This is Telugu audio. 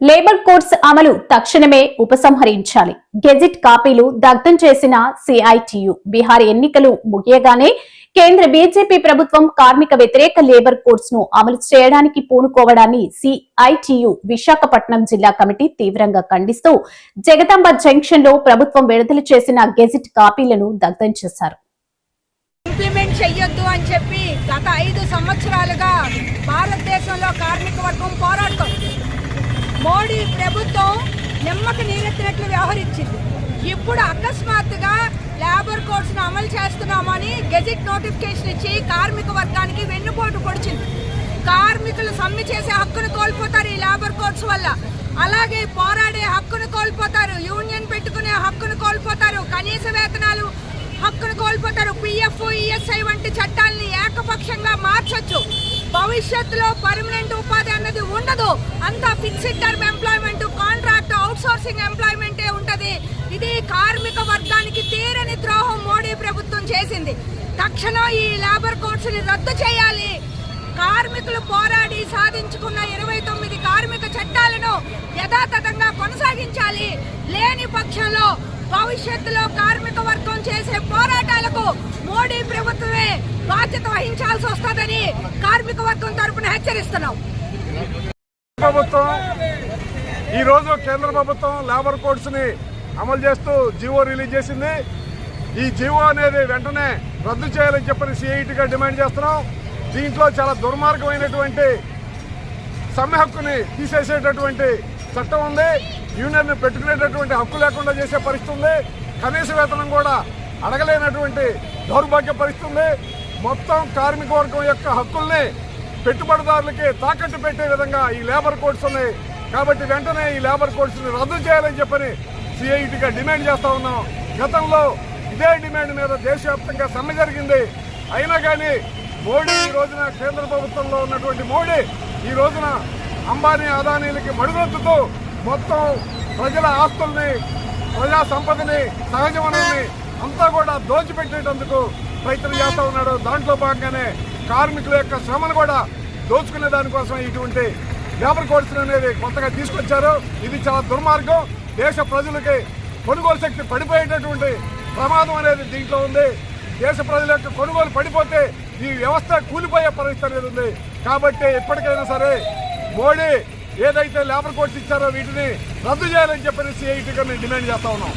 లేబర్ కోడ్స్ అమలు తక్షణమే ఉపసంహరించాలి. గెజిట్ కాపీలు దగ్ధం చేసిన సిఐటియు బీహార్ ఎన్నికలు ముగియగానే కేంద్ర బీజేపీ ప్రభుత్వం కార్మిక వ్యతిరేక లేబర్ కోడ్స్ను అమలు చేయడానికి పూనుకోవడాన్ని సిఐటియు విశాఖపట్నం జిల్లా కమిటీ తీవ్రంగా ఖండిస్తూ జగదాంబ జంక్షన్లో ప్రభుత్వం విడుదల చేసిన గెజిట్ కాపీలను దగ్ధం చేశారు. ఇంప్లిమెంట్ చెయ్యొద్దు అని చెప్పి గత ఐదు సంవత్సరాలుగా భారతదేశంలో కార్మిక వర్గం పోరాడుతోంది. మోడీ ప్రభుత్వం నిమ్మక నీరెత్తినట్లు వ్యవహరించింది. ఇప్పుడు అకస్మాత్తుగా లేబర్ కోడ్స్ను అమలు చేస్తున్నామని గెజిట్ నోటిఫికేషన్ ఇచ్చి కార్మిక వర్గానికి వెన్నుపోటు పొడిచింది. కార్మికులు సమ్మె చేసే హక్కును కోల్పోతారు ఈ లేబర్ కోడ్స్ వల్ల. అలాగే పోరాడే హక్కును కోల్పోతారు యూనియన్ పెట్టుకునే హక్కును కోల్పోతారు కనీస వేతనాలు హక్కును కోల్పోతారు పిఎఫ్ ఈఎస్ఐ వంటి చట్టాలని ఏకపక్షంగా మార్చొచ్చు. భవిష్యత్తులో పర్మనెంట్ ఉపాధి అన్నది ఉండదు. అంతా fixed term employment contract outsourcing ఎంప్లాయ్మెంటే ఉంటుంది. ఇది కార్మిక వర్గానికి తీరని ద్రోహం మోడీ ప్రభుత్వం చేసింది. తక్షణం ఈ లేబర్ కోడ్స్ని రద్దు చేయాలి. కార్మికులు పోరాడి సాధించుకున్న ఇరవై తొమ్మిది కార్మిక చట్టాలను యథాతథంగా కొనసాగించాలి. లేని పక్షంలో భవిష్యత్తులో కార్మిక వర్గం చేసే పోరాటాలకు మోడీ ప్రభుత్వమే బాధ్యత వహించాల్సి వస్తుందని కార్మిక వర్గం తరపున హెచ్చరిస్తున్నాం. ప్రభుత్వం ఈ రోజు కేంద్ర ప్రభుత్వం లేబర్ కోడ్స్ని అమలు చేస్తూ జీవో రిలీజ్ చేసింది. ఈ జీవో అనేది వెంటనే రద్దు చేయాలని చెప్పని సిఐటిగా డిమాండ్ చేస్తున్నాం. దీంట్లో చాలా దుర్మార్గమైనటువంటి సమ్మె హక్కుని తీసేసేటటువంటి చట్టం ఉంది. యూనియన్ పెట్టుకునేటటువంటి హక్కు లేకుండా చేసే పరిస్థితి ఉంది. కనీస వేతనం కూడా అడగలేనటువంటి దౌర్భాగ్య పరిస్థితి ఉంది. మొత్తం కార్మిక వర్గం యొక్క హక్కుల్ని పెట్టుబడిదారులకి తాకట్టు పెట్టే విధంగా ఈ లేబర్ కోడ్స్ ఉన్నాయి. కాబట్టి వెంటనే ఈ లేబర్ కోడ్స్ని రద్దు చేయాలని చెప్పని సిఐటిగా డిమాండ్ చేస్తూ ఉన్నాం. గతంలో ఇదే డిమాండ్ మీద దేశవ్యాప్తంగా సమ్మె జరిగింది. అయినా కానీ మోడీ ఈ రోజున కేంద్ర ప్రభుత్వంలో ఉన్నటువంటి మోడీ ఈ రోజున అంబానీ అదానీలకి మడుగొత్తుతూ మొత్తం ప్రజల ఆస్తుల్ని ప్రజా సంపదని సహజ వనరుల్ని అంతా కూడా దోచిపెట్టేటందుకు ప్రయత్నం చేస్తూ ఉన్నాడు. దాంట్లో భాగంగానే కార్మికుల యొక్క శ్రమను కూడా దోచుకునే దానికోసం ఇటువంటి లేబర్ కోడ్స్ అనేది కొత్తగా తీసుకొచ్చారు. ఇది చాలా దుర్మార్గం. దేశ ప్రజలకి కొనుగోలు శక్తి పడిపోయేటటువంటి ప్రమాదం అనేది దీంట్లో ఉంది. దేశ ప్రజల యొక్క కొనుగోలు పడిపోతే ఈ వ్యవస్థ కూలిపోయే పరిస్థితి అనేది ఉంది. కాబట్టి ఎప్పటికైనా సరే మోడీ ఏదైతే లేబర్ కోడ్స్ ఇచ్చారో వీటిని రద్దు చేయాలని చెప్పేసి సిఐటిగా మేము డిమాండ్ చేస్తా ఉన్నాం.